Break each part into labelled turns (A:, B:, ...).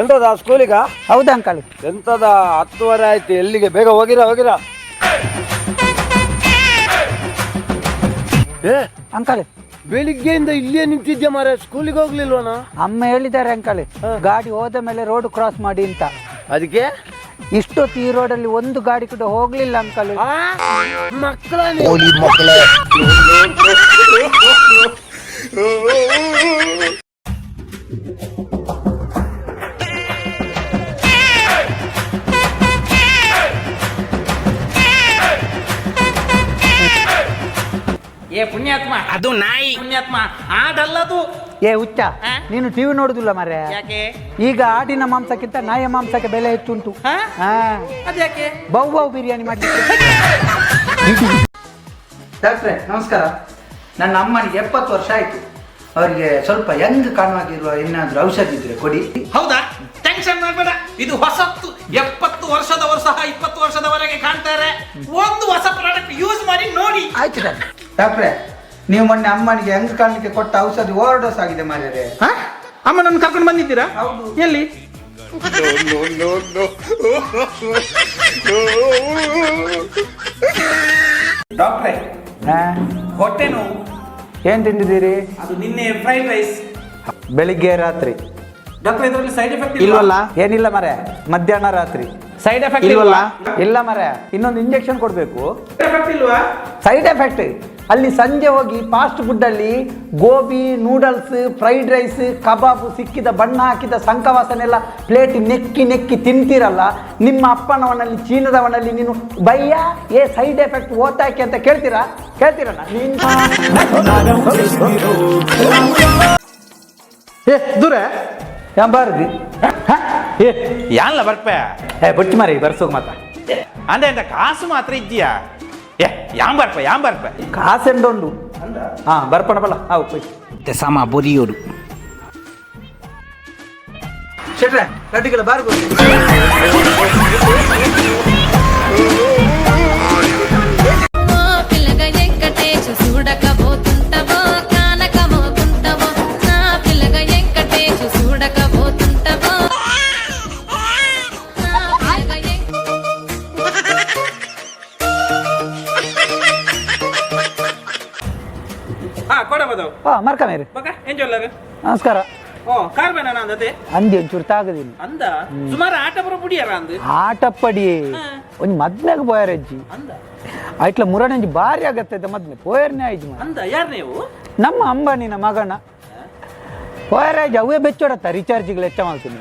A: ಎಂತದ ಸ್ಕೂಲಿಗ?
B: ಹೌದಾ ಅಂಕಲ್.
A: ಎಂತದ ಹತ್ತುವರೆ ಆಯ್ತು ಎಲ್ಲಿಗೆ? ಬೇಗ ಹೋಗಿರ ಹೋಗಿರ? ಏ
B: ಅಂಕಲ್.
A: ಬೆಳಿಗ್ಗೆಯಿಂದ ಇಲ್ಲೇ ನಿಂತಿದ್ದೆ ಮಾರ ಸ್ಕೂಲಿಗೆ ಹೋಗ್ಲಿಲ್ವನ
B: ಅಮ್ಮ ಹೇಳಿದ್ದಾರೆ ಅಂಕಲ್ ಗಾಡಿ ಹೋದ ಮೇಲೆ ರೋಡ್ ಕ್ರಾಸ್ ಮಾಡಿ ಅಂತ.
A: ಅದಕ್ಕೆ?
B: ಇಷ್ಟೊತ್ತು ಈ ರೋಡಲ್ಲಿ ಒಂದು ಗಾಡಿ ಕೂಡ ಹೋಗ್ಲಿಲ್ಲ ಅಂಕಲ್.
A: ಮಕ್ಕಳ.
C: ಏ ಪುಣ್ಯಾತ್ಮ.
D: ಅದು ನಾಯಿ.
C: ಪುಣ್ಯಾತ್ಮ. ಆಡಲ್ಲದು.
B: ಏ ಹುಚ್ಚ
C: ಆ?
B: ನೀನು ಟಿವಿ ನೋಡುದಿಲ್ಲ ಮರೆ
C: ಯಾಕೆ?
B: ಈಗ ಆಡಿನ ಮಾಂಸಕ್ಕಿಂತ ನಾಯಿಯ ಮಾಂಸಕ್ಕೆ ಬೆಲೆ ಹೆಚ್ಚುಂಟು.
C: ಹಾ?
B: ಹಾ
C: ಅದ್ಯಾಕೆ?
B: ಬೌ ಬಹು ಬಿರಿಯಾನಿ ಮಾಡಿ. ಡಾಕ್ಟ್ರೆ ನಮಸ್ಕಾರ. ನನ್ನ ಅಮ್ಮನಿಗೆ ಎಪ್ಪತ್ತು ವರ್ಷ ಆಯ್ತು. ಅವರಿಗೆ ಸ್ವಲ್ಪ ಯಂಗ್ ಕಾಣುವಾಗಿರುವ ಏನಾದರೂ ಔಷಧಿ ಇದ್ರೆ ಕೊಡಿ.
C: ಹೌದಾ? ಟೆನ್ಷನ್ ಮಾಡಬೇಡ. ಇದು ಹೊಸತ್ತು. ಎಪ್ಪತ್ತು ವರ್ಷದವರು ಸಹ ಇಪ್ಪತ್ತು ವರ್ಷದವರೆಗೆ ಕಾಣ್ತಾರೆ ಒಂದು ಹೊಸ ಪ್ರಾಡಕ್ಟ್ ಯೂಸ್ ಮಾಡಿ ನೋಡಿ.
B: ಆಯ್ತು ಡಾಕ್ಟ್ರೆ. ಡಾಕ್ಟ್ರೆ ನೀವು ಮೊನ್ನೆ ಅಮ್ಮನಿಗೆ ಹೆಂಗ್ ಕಾಣಲಿಕ್ಕೆ ಕೊಟ್ಟ ಔಷಧಿ ಓವರ್ ಡೋಸ್ ಆಗಿದೆ ಅಮ್ಮ
C: ನನ್ನ ಕರ್ಕೊಂಡು ಬಂದಿದ್ದೀರಾ?
B: ಹೌದು.
C: ಎಲ್ಲಿ? ಡಾಕ್ಟ್ರೆ
B: ಹಾ?
C: ಹೊಟ್ಟೆ ನೋವು.
B: ಏನ್ ತಿಂದಿದ್ದೀರಿ?
C: ಅದು ನಿನ್ನೆ ಫ್ರೈಡ್ ರೈಸ್
B: ಬೆಳಿಗ್ಗೆ ರಾತ್ರಿ.
C: ಡಾಕ್ಟರ್ ಇದರಲ್ಲಿ ಸೈಡ್ ಎಫೆಕ್ಟ್
B: ಇಲ್ವಲ್ಲ? ಏನಿಲ್ಲ ಮರೆ ಮಧ್ಯಾಹ್ನ ರಾತ್ರಿ.
C: ಸೈಡ್ ಎಫೆಕ್ಟ್
B: ಇಲ್ವಲ್ಲ? ಇಲ್ಲ ಮರೆ ಇನ್ನೊಂದು ಇಂಜೆಕ್ಷನ್ ಕೊಡಬೇಕು.
C: ಎಫೆಕ್ಟ್ ಇಲ್ವಾ?
B: ಸೈಡ್ ಎಫೆಕ್ಟ್ ಅಲ್ಲಿ ಸಂಜೆ ಹೋಗಿ ಫಾಸ್ಟ್ ಫುಡ್ ಅಲ್ಲಿ ಗೋಬಿ ನೂಡಲ್ಸ್ ಫ್ರೈಡ್ ರೈಸ್ ಕಬಾಬ್ ಸಿಕ್ಕಿದ ಬಣ್ಣ ಹಾಕಿದ ಸಂಕವಾಸನೆಲ್ಲ ಪ್ಲೇಟ್ ನೆಕ್ಕಿ ನೆಕ್ಕಿ ತಿಂತೀರಲ್ಲ ನಿಮ್ಮ ಅಪ್ಪನವನಲ್ಲಿ ಚೀನದವನಲ್ಲಿ ನೀನು ಬಯ್ಯ ಏ ಸೈಡ್ ಎಫೆಕ್ಟ್ ಓತಾಕೆ ಅಂತ ಕೇಳ್ತೀರಾ? ಕೇಳ್ತೀರಲ್ಲ ನೀನ್
C: ಏ ದೂರ.
D: ಏ. ಯಾನ್ಲ ಬರ್ಪೆ
B: ಏ ಬುಟ್ಟಿ ಮಾರಿ ಬರ್ಸೋಗ ಮಾತಾ
D: ಅಂದೆ ಅಂತ ಕಾಸು ಮಾತ್ರ ಇದ್ದೀಯಾ? ಏ ಯಾಂ ಬರ್ಪ ಯಾಂ ಬರ್ಪ?
B: ಕಾಸೆಂಡುಂಡು ಹಾ ಬರ್ಪಣ ಬಲ ಹಾವು ಪೈ
D: ಸಮ ಬೊರಿಯೋಡು
B: ಶೆಟ್ರೆ ಬಾರ್ ಬಾರ್ಗು
C: ಹಾ ಕೊಡಬಹುದು
B: ಹಾ ಮರ್ಕ ಮೇರೆ.
C: ಬಕ
B: ನಮಸ್ಕಾರ.
C: ಓ ಕಾರ್ ಬೇನ
B: ಅಂದಿ. ಒಂಚೂರು ತಾಗದಿಲ್ಲ
C: ಅಂದ? ಸುಮಾರು ಆಟ ಬರೋ ಪುಡಿಯಾರ ಅಂದ್.
B: ಆಟಪ್ಪಡಿ. ಒಂಜಿ ಮದ್ಮೆಗೆ ಪೋಯರ್ ಅಜ್ಜಿ.
C: ಅಂದ?
B: ಐಟ್ಲ ಮುರಣಂಜಿ ಬಾರಿ ಆಗತ್ತೆ ಮದ್ಮೆ ಪೋಯರ್ನೇ ಮಾರ್ರೆ.
C: ಅಂದ? ಯಾರು ನೀವು?
B: ನಮ್ಮ ಅಂಬಾನಿನ ಮಗನ. ಪೋಯರಾಜ್ ಅವೇ ಬೆಚ್ಚೋಡತ್ತ ರಿಚಾರ್ಜಿಗೆ ಲೆಚ್ಚ ಮಾಡ್ತೀನಿ.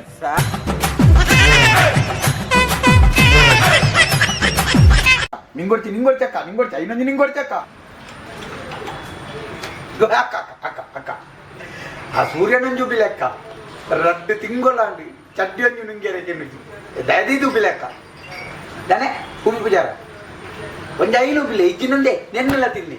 E: ನಿಂಗೊಡ್ತಿ ನಿಂಗೊಡ್ತಿ ಅಕ್ಕ ನಿಂಗೊಡ್ತಿ ಅಕ್ಕ. ಗೊ- ಅಕ್ಕ ಅಕ್ಕ ಅಕ್ಕ ಅಕ್ಕ ಆ ಸೂರ್ಯನಂಜು ಬಿಲೆಕ್ಕ ರಡ್ಡು ತಿಂಗೊಲಾಂಡಿ ಚಡ್ಡಿ ಒಂಜು ನಿಂಗೆರೆ ಕೆನ್ನುಜಿ ದಯದಿದು ಬಿಲೆಕ್ಕ ದನೆ ಭೂಮಿ ಪೂಜಾರ ಒಂಜಿ ಐಲು ಬಿಲೆ ಇಜ್ಜಿನೊಂದೇ ನೆನ್ನೆಲ್ಲ ತಿನ್ನಿ.